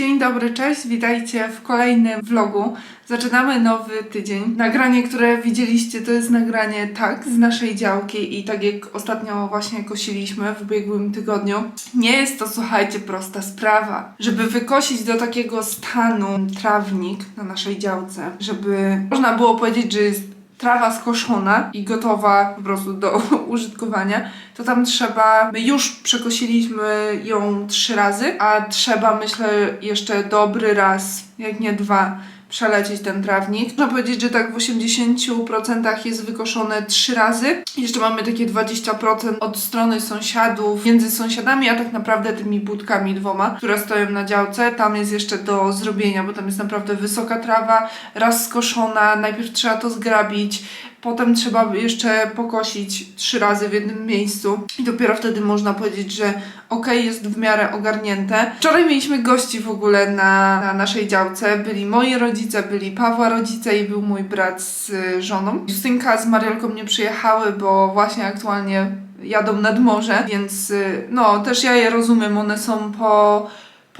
Dzień dobry, cześć, witajcie w kolejnym vlogu. Zaczynamy nowy tydzień. Nagranie, które widzieliście, to jest nagranie tak z naszej działki i tak jak ostatnio właśnie kosiliśmy w ubiegłym tygodniu. Nie jest to, słuchajcie, prosta sprawa. Żeby wykosić do takiego stanu trawnik na naszej działce, żeby można było powiedzieć, że jest trawa skoszona i gotowa po prostu do użytkowania, to tam trzeba, my już przekosiliśmy ją trzy razy, a trzeba myślę jeszcze dobry raz, jak nie dwa, przelecieć ten trawnik. Można powiedzieć, że tak w 80% jest wykoszone trzy razy. Jeszcze mamy takie 20% od strony sąsiadów, między sąsiadami, a tak naprawdę tymi budkami dwoma, które stoją na działce. Tam jest jeszcze do zrobienia, bo tam jest naprawdę wysoka trawa, raz skoszona, najpierw trzeba to zgrabić, Potem trzeba jeszcze pokosić trzy razy w jednym miejscu i dopiero wtedy można powiedzieć, że okej, jest w miarę ogarnięte. Wczoraj mieliśmy gości w ogóle na, na naszej działce. Byli moi rodzice, byli Pawła rodzice i był mój brat z y, żoną. Justynka z Mariolką nie przyjechały, bo właśnie aktualnie jadą nad morze, więc y, no też ja je rozumiem, one są po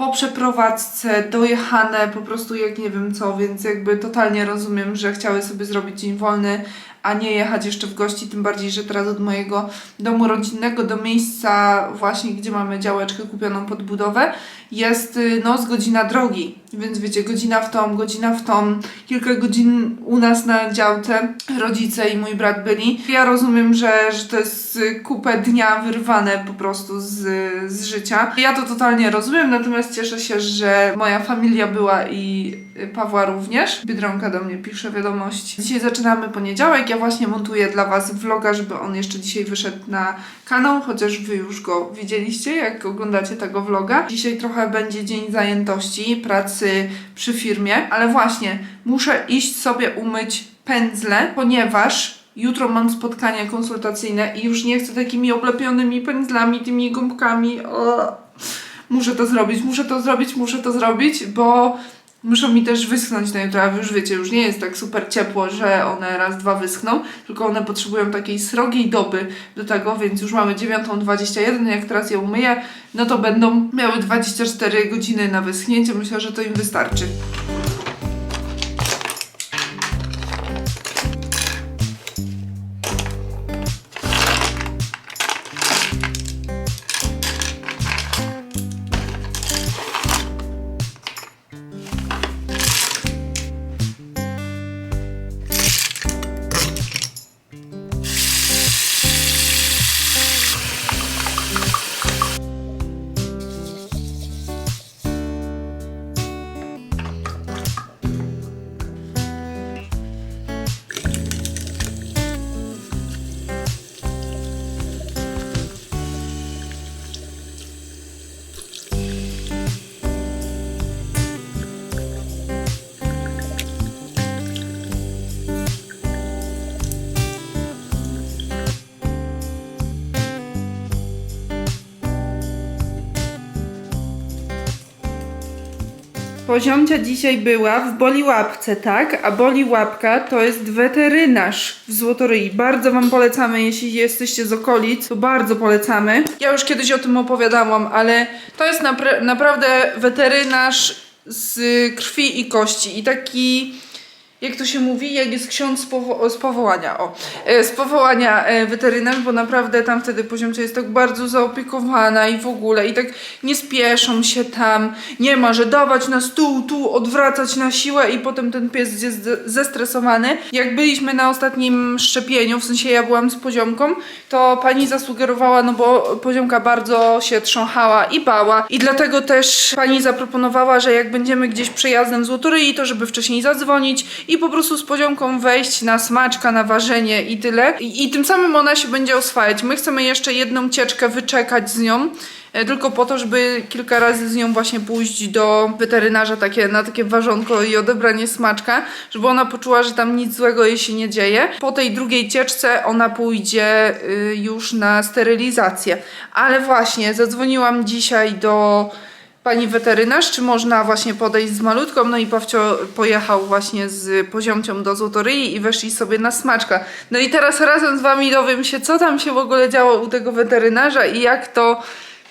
po przeprowadzce dojechane po prostu jak nie wiem co, więc jakby totalnie rozumiem, że chciały sobie zrobić dzień wolny, a nie jechać jeszcze w gości, tym bardziej, że teraz od mojego domu rodzinnego do miejsca właśnie, gdzie mamy działeczkę kupioną pod budowę, jest y, no z godzina drogi, więc wiecie, godzina w tą, godzina w tą, kilka godzin u nas na działce rodzice i mój brat byli. Ja rozumiem, że, że to jest y, kupę dnia wyrwane po prostu z, z życia. Ja to totalnie rozumiem, natomiast cieszę się, że moja familia była i Pawła również. Biedronka do mnie pisze wiadomość. Dzisiaj zaczynamy poniedziałek, ja właśnie montuję dla Was vloga, żeby on jeszcze dzisiaj wyszedł na kanał, chociaż Wy już go widzieliście, jak oglądacie tego vloga. Dzisiaj trochę będzie dzień zajętości, pracy przy firmie, ale właśnie muszę iść sobie umyć pędzle, ponieważ jutro mam spotkanie konsultacyjne i już nie chcę takimi oblepionymi pędzlami, tymi gąbkami. O, muszę to zrobić, muszę to zrobić, muszę to zrobić, bo muszą mi też wyschnąć na jutro, a wy już wiecie, już nie jest tak super ciepło, że one raz, dwa wyschną, tylko one potrzebują takiej srogiej doby do tego, więc już mamy 9.21, jak teraz je umyję, no to będą miały 24 godziny na wyschnięcie, myślę, że to im wystarczy. Poziomcia dzisiaj była w Boli Łapce, tak? A Boli Łapka to jest weterynarz w Złotoryi. Bardzo Wam polecamy, jeśli jesteście z okolic, to bardzo polecamy. Ja już kiedyś o tym opowiadałam, ale to jest napra- naprawdę weterynarz z krwi i kości i taki jak to się mówi, jak jest ksiądz z, powo- z powołania, o, e, z powołania e, bo naprawdę tam wtedy poziomcia jest tak bardzo zaopiekowana i w ogóle i tak nie spieszą się tam, nie ma, że dawać na stół, tu odwracać na siłę i potem ten pies jest ze- zestresowany. Jak byliśmy na ostatnim szczepieniu, w sensie ja byłam z poziomką, to pani zasugerowała, no bo poziomka bardzo się trząchała i bała i dlatego też pani zaproponowała, że jak będziemy gdzieś przejazdem z Łotoryi, to żeby wcześniej zadzwonić i po prostu z poziomką wejść na smaczka, na ważenie i tyle. I, I tym samym ona się będzie oswajać. My chcemy jeszcze jedną cieczkę wyczekać z nią, e, tylko po to, żeby kilka razy z nią właśnie pójść do weterynarza takie, na takie ważonko i odebranie smaczka, żeby ona poczuła, że tam nic złego jej się nie dzieje. Po tej drugiej cieczce ona pójdzie y, już na sterylizację. Ale właśnie, zadzwoniłam dzisiaj do pani weterynarz, czy można właśnie podejść z malutką, no i Pawcio pojechał właśnie z poziomcią do Złotoryi i weszli sobie na smaczka. No i teraz razem z wami dowiem się, co tam się w ogóle działo u tego weterynarza i jak to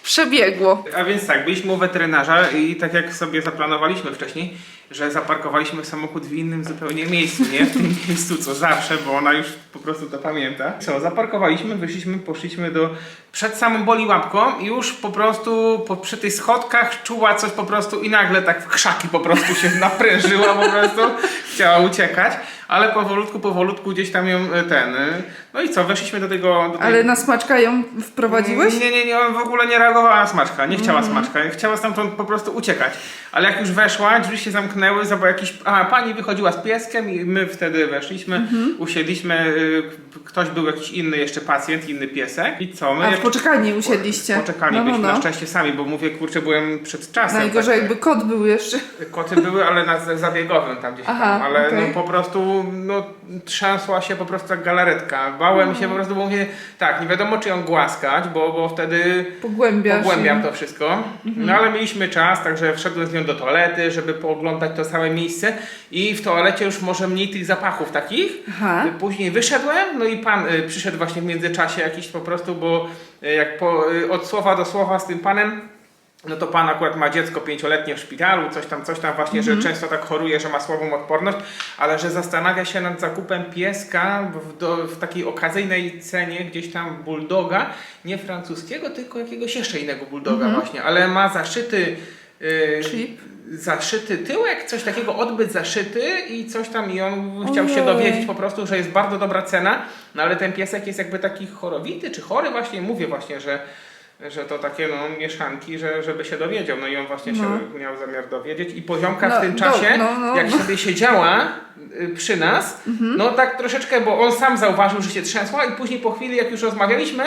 przebiegło. A więc tak, byliśmy u weterynarza i tak jak sobie zaplanowaliśmy wcześniej, że zaparkowaliśmy samochód w innym zupełnie miejscu, nie w tym miejscu co zawsze, bo ona już po prostu to pamięta. Co, zaparkowaliśmy, wyszliśmy, poszliśmy do... Przed samą boli łapką i już po prostu po, przy tych schodkach czuła coś po prostu i nagle tak w krzaki po prostu się naprężyła po prostu, chciała uciekać, ale powolutku, powolutku gdzieś tam ją e, ten... e, No i co, weszliśmy do tego... Do tej... Ale na smaczka ją wprowadziłeś? Nie, nie, nie, on w ogóle nie reagowała na smaczka, nie chciała smaczka, chciała stamtąd po prostu uciekać. Ale jak już weszła, drzwi się zamknęły, zobacz, jakiś, a pani wychodziła z pieskiem i my wtedy weszliśmy, usiedliśmy, y, ktoś był jakiś inny jeszcze pacjent, inny piesek i co, my A w poczekalni usiedliście. poczekali no, no, byliśmy no. na szczęście sami, bo mówię, kurczę, byłem przed czasem. Najgorzej tak, jakby kot był jeszcze. Koty były, ale na zabiegowym tam gdzieś Aha, tam, ale okej. no po prostu no, trzęsła się po prostu jak galaretka. Bałem Mhm. się po prostu, bo mówię, tak, nie wiadomo czy ją głaskać, bo, bo wtedy Pogłębiasz. pogłębiam i- to wszystko. Mhm. No ale mieliśmy czas, także wszedłem z nią do toalety, żeby pooglądać to całe miejsce i w toalecie już może mniej tych zapachów takich. Aha. Później wyszedłem, no i pan y, przyszedł właśnie w międzyczasie jakiś po prostu, bo y, jak po, y, od słowa do słowa z tym panem, no to pan akurat ma dziecko pięcioletnie w szpitalu, coś tam, coś tam właśnie, Mhm. że często tak choruje, że ma słabą odporność, ale że zastanawia się nad zakupem pieska w, do, w takiej okazyjnej cenie gdzieś tam bulldoga, nie francuskiego, tylko jakiegoś jeszcze innego bulldoga Mhm. właśnie, ale ma zaszyty Chip. zaszyty tyłek, coś takiego, odbyt zaszyty i coś tam i on chciał się dowiedzieć po prostu, że jest bardzo dobra cena, no ale ten piesek jest jakby taki chorowity czy chory właśnie, mówię właśnie, że że to takie no, mieszanki, że, żeby się dowiedział. No i on właśnie No. się miał zamiar dowiedzieć. I poziomka No, w tym czasie, no, no, jak no. sobie siedziała y, przy nas, Mhm. no tak troszeczkę, bo on sam zauważył, że się trzęsła i później po chwili, jak już rozmawialiśmy,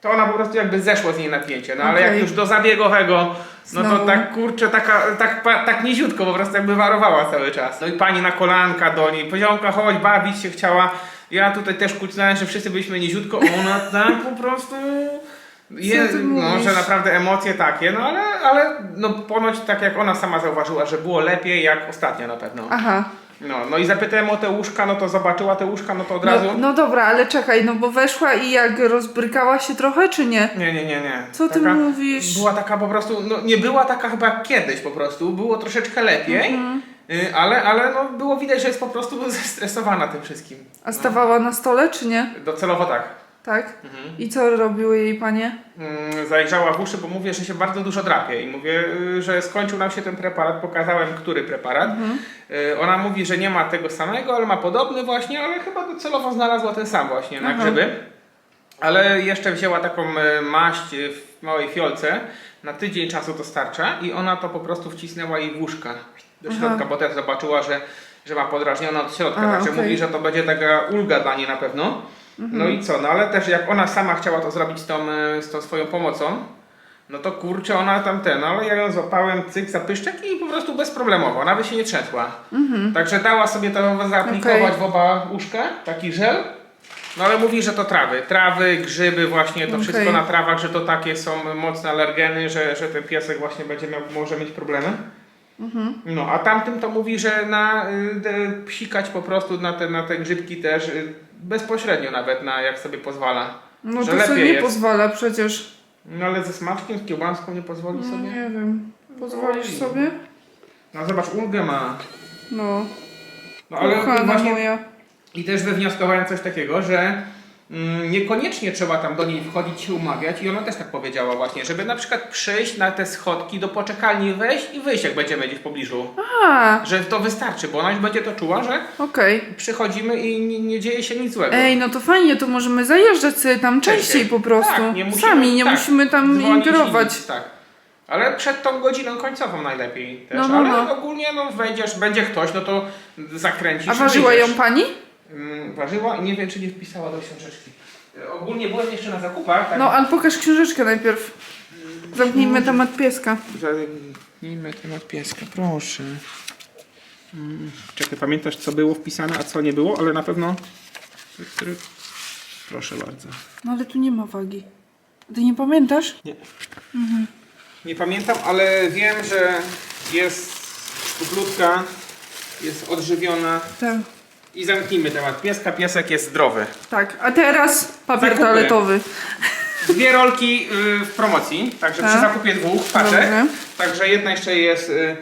to ona po prostu jakby zeszła z niej napięcie. No ale Okej. jak już do zabiegowego, no to tak kurczę, taka, tak, pa- tak niziutko po prostu jakby warowała cały czas. No i pani na kolanka do niej, poziomka chodź, bawić się chciała. Ja tutaj też kucnąłem, że wszyscy byliśmy niziutko, ona tak po prostu... Je, ty no, mówisz? że naprawdę emocje takie, no ale, ale no ponoć tak jak ona sama zauważyła, że było lepiej jak ostatnio na pewno. Aha. No, no i zapytałem o te łóżka, no to zobaczyła te łóżka, no to od razu. No, no dobra, ale czekaj, no bo weszła i jak rozbrykała się trochę, czy nie? Nie, nie, nie, nie. Co ty mówisz? Była taka po prostu, no nie była taka chyba jak kiedyś po prostu, było troszeczkę lepiej, Mhm. y, ale, ale no było widać, że jest po prostu zestresowana tym wszystkim. A stawała na stole, czy nie? Docelowo tak. Tak? Mhm. I co robiły jej panie? Mm, Zajrzała w uszy, bo mówię, że się bardzo dużo drapie i mówię, y, że skończył nam się ten preparat, pokazałem, który preparat. Mhm. Y, Ona mówi, że nie ma tego samego, ale ma podobny właśnie, ale chyba docelowo znalazła ten sam właśnie na Aha. grzyby. Ale jeszcze wzięła taką y, maść y, w małej fiolce, na tydzień czasu to starcza i ona to po prostu wcisnęła jej w łóżka do Aha. środka, bo też zobaczyła, że, że ma podrażnione od środka, A, także okej. mówi, że to będzie taka ulga dla niej na pewno. Mhm. No i co, no ale też jak ona sama chciała to zrobić z tą, e, z tą swoją pomocą, no to kurczę, ona tam ten, no ale ja ją złapałem cyk za pyszczek i po prostu bezproblemowo, nawet się nie trzęsła. Także dała sobie to zaaplikować Mhm. Okej. w oba łóżka, taki żel. No ale mówi, że to trawy, trawy, grzyby właśnie, to Okej. wszystko na trawach, że to takie są mocne alergeny, że, że ten piesek właśnie będzie miał, może mieć problemy. Mhm. No, a tamtym to mówi, że na y, psikać po prostu na te, na te grzybki też y, bezpośrednio nawet na jak sobie pozwala. No Że to sobie nie jest. pozwala przecież. No ale ze smaczkiem, z kiełbaską nie pozwoli No sobie? nie wiem. Pozwolisz sobie? No zobacz, ulgę ma. No. No ale Kochana właśnie moja. i też wywnioskowałem coś takiego, że niekoniecznie trzeba tam do niej wchodzić się umawiać i ona też tak powiedziała właśnie, żeby na przykład przyjść na te schodki do poczekalni wejść i wyjść jak będziemy gdzieś w pobliżu. A, Że to wystarczy, bo ona już będzie to czuła, że okej. przychodzimy i nie, nie dzieje się nic złego. Ej, no to fajnie, to możemy zajeżdżać sobie tam częściej po prostu. Tak, nie musimy- Sami, nie tak, musimy tam Dzwonić i ingerować. nic, Tak. Ale przed tą godziną końcową najlepiej też. No, no, ale no. ogólnie no wejdziesz, będzie ktoś, no to zakręcisz. A i ważyła wyjdziesz. ją pani? Mm, ważyła i nie wiem, czy nie wpisała do książeczki. E, Ogólnie byłem jeszcze na zakupach. Tak, No, ale pokaż książeczkę najpierw. Zamknijmy temat pieska. Zamknijmy temat pieska, proszę. Mm, Czekaj, pamiętasz co było wpisane, a co nie było, ale na pewno... Proszę bardzo. No ale tu nie ma wagi. Ty nie pamiętasz? Nie. Nie pamiętam, ale wiem, że jest szpuklutka, jest odżywiona. Tak. I zamknijmy temat pieska. Piesek jest zdrowy. Tak, a teraz papier Zakupy. toaletowy. Dwie rolki y, w promocji, także przy Tak. zakupie dwóch paczek. Dobrze. Także jedna jeszcze jest y,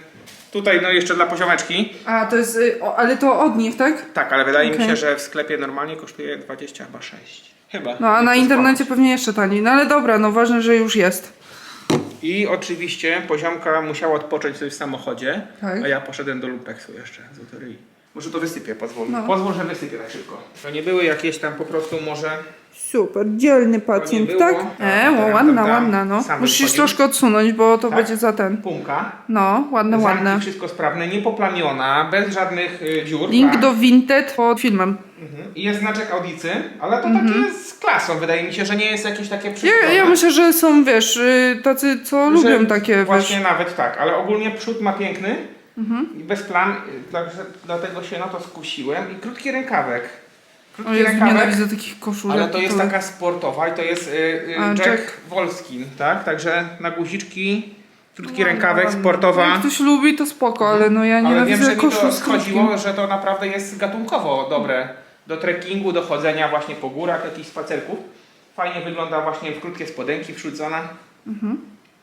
tutaj, no jeszcze dla poziomeczki. A, to jest, y, o, ale to od nich, tak? Tak, ale wydaje mi Okej. się, że w sklepie normalnie kosztuje 20 chyba 6. Chyba. No, a na internecie pewnie jeszcze taniej. No ale dobra, no ważne, że już jest. I oczywiście poziomka musiała odpocząć sobie w samochodzie, Tak. a ja poszedłem do Lumpeksu jeszcze z loterii. Może to wysypię, pozwól. No. Pozwól, że wysypię tak szybko. To nie były jakieś tam po prostu może... Super, dzielny pacjent, pacjent, tak? E, o, ładna, ładna, no. Musisz wychodził. troszkę odsunąć, bo to Tak? będzie za ten. Pumka. No, ładne, Zamki, ładne. wszystko sprawne, niepoplamiona, bez żadnych y, dziur. Link tak? do Vinted pod filmem. Mhm. I jest znaczek audicy, ale to Mhm. takie z klasą. Wydaje mi się, że nie jest jakieś takie Ja, przykładowe. ja myślę, że są, wiesz, y, tacy, co Że lubią takie, Właśnie wiesz. nawet tak, ale ogólnie przód ma piękny Mhm. i bez plam, także dlatego się na to skusiłem. I krótki rękawek. O Krótki Jezu, rękawek, nienawidzę takich koszulek. ale to jest to- taka sportowa i to jest y, y, A, Jack, Jack. Wolski, tak? Także na guziczki, krótki Ładne, rękawek, ładne. sportowa. Jak ktoś lubi, to spoko, ale no ja Ale wiem, że mi koszul to z krótkim. schodziło, że to naprawdę jest gatunkowo dobre do trekkingu, do chodzenia właśnie po górach, jakichś spacerków. Fajnie wygląda właśnie w krótkie spodenki wrzucona.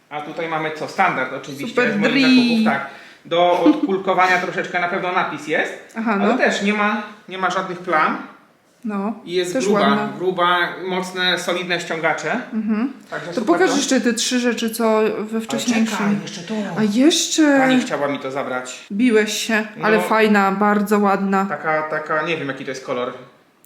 A tutaj mamy co? Standard oczywiście Mhm. Super z moich zakupów, tak. Do odkulkowania troszeczkę na pewno napis jest, Aha, ale no. też nie ma, nie ma żadnych plam No, i jest też gruba, ładna. gruba, mocne, solidne ściągacze. Mhm. Także To super pokaż to. jeszcze te trzy rzeczy, co we Ale czekaj, wcześniejszym. jeszcze to. A jeszcze Pani chciała mi to zabrać. biłeś się, ale No. fajna, bardzo ładna. Taka, taka, nie wiem jaki to jest kolor.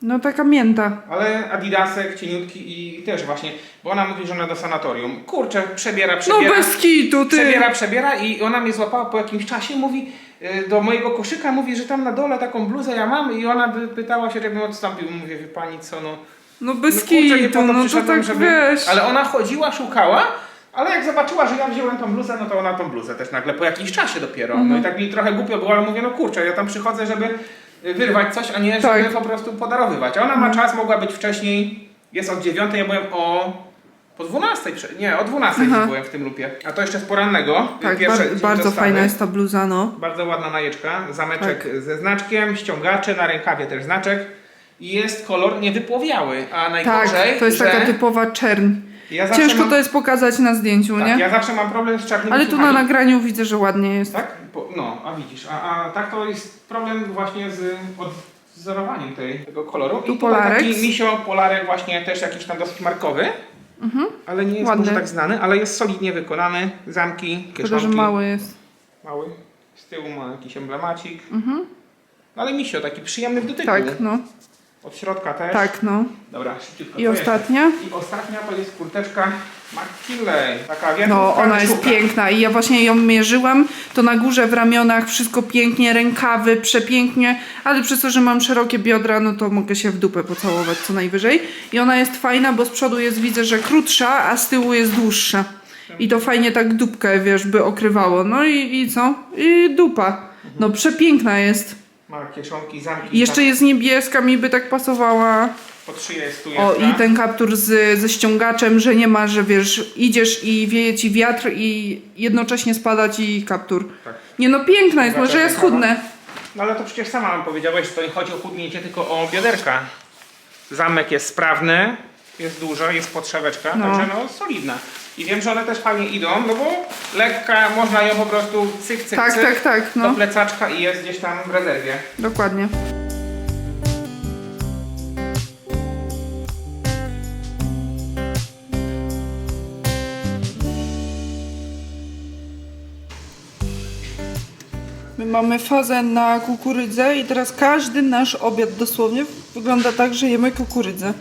No taka mięta. Ale Adidasek, cieniutki i też właśnie, bo ona mówi, że ona do sanatorium. Kurczę, przebiera, No przebiera. bez kitu, ty! Przebiera, przebiera i ona mnie złapała po jakimś czasie, mówi y, do mojego koszyka, mówi, że tam na dole taką bluzę ja mam i ona by pytała się, żebym odstąpił. Mówię, wie pani co, no... No bez no kurczę, kitu, no to tak żeby... wiesz. Ale ona chodziła, szukała, ale jak zobaczyła, że ja wziąłem tą bluzę, no to ona tą bluzę też nagle po jakimś czasie dopiero. Mhm. No i tak mi trochę głupio było, ale mówię, no kurczę, ja tam przychodzę, żeby wyrwać coś, a nie żeby Tak. po prostu podarowywać. A ona ma czas, mogła być wcześniej, jest od dziewiątej, ja byłem o... Po 12, prze- nie, o 12 Aha. byłem w tym lupie. A to jeszcze z porannego. Tak, pierwsze bar- bardzo dostawy. fajna jest ta bluza, no. Bardzo ładna najeczka, zameczek Tak. ze znaczkiem, ściągacze, na rękawie też znaczek. I jest kolor niewypłowiały, a najgorzej, Tak, to jest że taka typowa czern. ja Ciężko mam, to jest pokazać na zdjęciu, tak, nie? ja zawsze mam problem z czarnymi Ale tu na nagraniu widzę, że ładnie jest. Tak? Po, no, a widzisz, a, a tak to jest problem właśnie z odwzorowaniem tej, tego koloru. Tu I tutaj Polarex. taki misio polarek właśnie też jakiś tam dosyć markowy. Ale nie jest Mhm. Ładny. może tak znany, ale jest solidnie wykonany. Zamki, Tylko, że kieszonki. mały jest. Mały. Z tyłu ma jakiś emblemacik. Ale misio, taki przyjemny w dotyku. Mhm. Tak, no. Od środka też. Tak, no. Dobra, szybciutko. I ostatnia? I ostatnia to jest kurteczka McKinley. Taka No, ona jest piękna i ja właśnie ją mierzyłam. To na górze w ramionach wszystko pięknie, rękawy przepięknie, ale przez to, że mam szerokie biodra, no to mogę się w dupę pocałować co najwyżej. I ona jest fajna, bo z przodu jest widzę, że krótsza, a z tyłu jest dłuższa. I to fajnie tak dupkę, wiesz, by okrywało. No i, i co? I dupa. No przepiękna jest. Ma kieszonki, zamki. I jeszcze jest niebieska, mi by tak pasowała. Pod szyję jest tu O, i ten kaptur z, ze ściągaczem, że nie ma, że wiesz, idziesz i wieje ci wiatr i jednocześnie spada ci kaptur. Tak. Nie no, piękna jest, może ma. chudne. No ale to przecież sama wam powiedziałeś, że to nie chodzi o chudnięcie, tylko o bioderka. Zamek jest sprawny, jest dużo, jest podszeweczka, No. także no solidna. I wiem, że one też fajnie idą, no bo lekka, można ją po prostu cyk, cyk, Tak, cyk tak, tak, do no, plecaczka i jest gdzieś tam w rezerwie. dokładnie. Mamy fazę na kukurydzę i teraz każdy nasz obiad dosłownie wygląda tak, że jemy kukurydzę.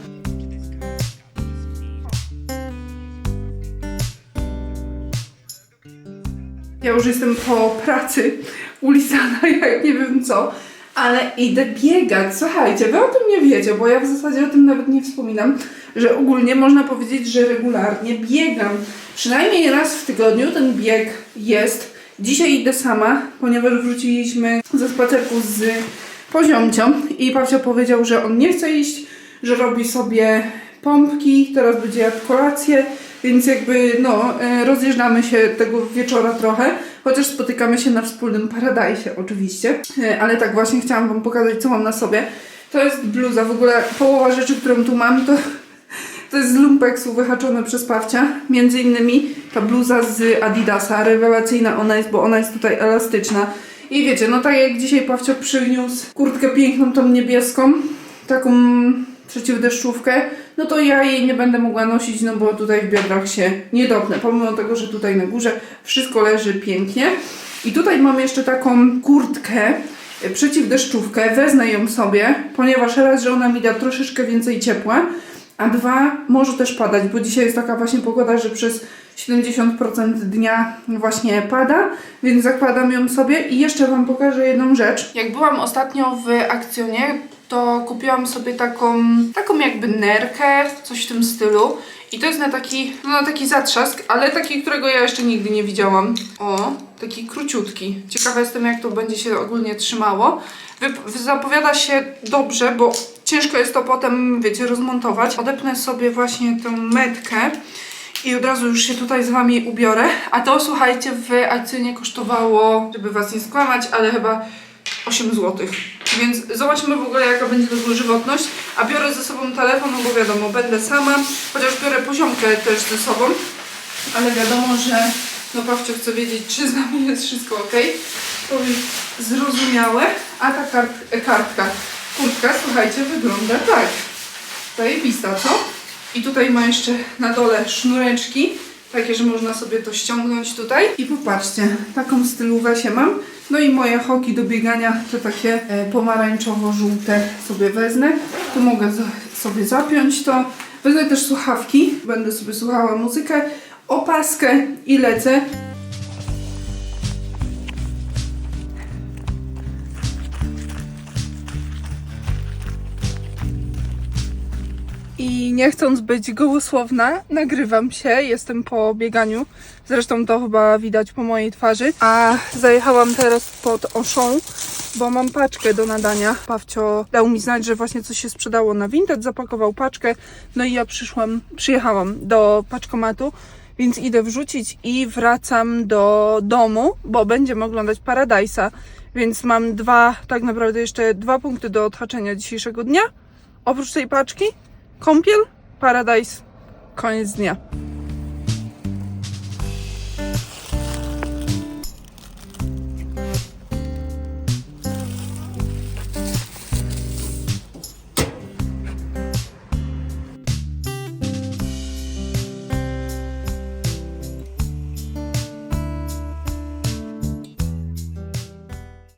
Ja już jestem po pracy ulizana, jak nie wiem co, ale idę biegać. Słuchajcie, wy o tym nie wiecie, bo ja w zasadzie o tym nawet nie wspominam, że ogólnie można powiedzieć, że regularnie biegam. Przynajmniej raz w tygodniu ten bieg jest. Dzisiaj idę sama, ponieważ wróciliśmy ze spacerku z poziomcią i Pawcio powiedział, że on nie chce iść, że robi sobie pompki, teraz będzie jadł kolację, więc jakby no, e, rozjeżdżamy się tego wieczora trochę, chociaż spotykamy się na wspólnym paradajsie oczywiście, E, ale tak właśnie chciałam Wam pokazać, co mam na sobie. To jest bluza, w ogóle połowa rzeczy, którą tu mam, to To jest z lumpeksu wyhaczone przez Pawcia. Między innymi ta bluza z Adidasa, rewelacyjna ona jest, bo ona jest tutaj elastyczna. I wiecie, no tak jak dzisiaj Pawcio przyniósł kurtkę piękną, tą niebieską, taką przeciwdeszczówkę, no to ja jej nie będę mogła nosić, no bo tutaj w biodrach się nie dopnę, pomimo tego, że tutaj na górze wszystko leży pięknie. I tutaj mam jeszcze taką kurtkę e, przeciwdeszczówkę, wezmę ją sobie, ponieważ raz, że ona mi da troszeczkę więcej ciepła, a dwa, może też padać, bo dzisiaj jest taka właśnie pogoda, że przez 70% dnia właśnie pada, więc zakładam ją sobie i jeszcze Wam pokażę jedną rzecz. Jak byłam ostatnio w akcjonie, to kupiłam sobie taką, taką jakby nerkę, coś w tym stylu. I to jest na taki, no na taki zatrzask, ale taki, którego ja jeszcze nigdy nie widziałam. O, taki króciutki. Ciekawa jestem, jak to będzie się ogólnie trzymało. Wy, zapowiada się dobrze, bo ciężko jest to potem, wiecie, rozmontować. Odepnę sobie właśnie tę metkę i od razu już się tutaj z Wami ubiorę. A to, słuchajcie, w akcyjnie kosztowało, żeby Was nie skłamać, ale chyba 8 zł. Więc zobaczmy w ogóle jaka będzie tego żywotność. A biorę ze sobą telefon, bo wiadomo, będę sama, chociaż biorę poziomkę też ze sobą. Ale wiadomo, że no Pawcio chce wiedzieć, czy z nami jest wszystko ok. To jest zrozumiałe. A ta kart, kartka, kurtka, słuchajcie, wygląda tak. Zajebista, co? I tutaj ma jeszcze na dole sznureczki, takie, że można sobie to ściągnąć tutaj. I popatrzcie, taką stylówę się mam. No i moje hoki do biegania to takie e, pomarańczowo-żółte sobie wezmę. Tu mogę sobie zapiąć to. Wezmę też słuchawki, będę sobie słuchała muzykę, opaskę i lecę. I nie chcąc być gołosłowna, nagrywam się, jestem po bieganiu. Zresztą to chyba widać po mojej twarzy. A zajechałam teraz pod Auchan, bo mam paczkę do nadania. Pawcio dał mi znać, że właśnie coś się sprzedało na Vinted, zapakował paczkę. No i ja przyszłam, przyjechałam do paczkomatu, więc idę wrzucić i wracam do domu, bo będziemy oglądać Paradise'a. Więc mam dwa, tak naprawdę jeszcze dwa punkty do odhaczenia dzisiejszego dnia. Oprócz tej paczki, kąpiel, Paradise, koniec dnia.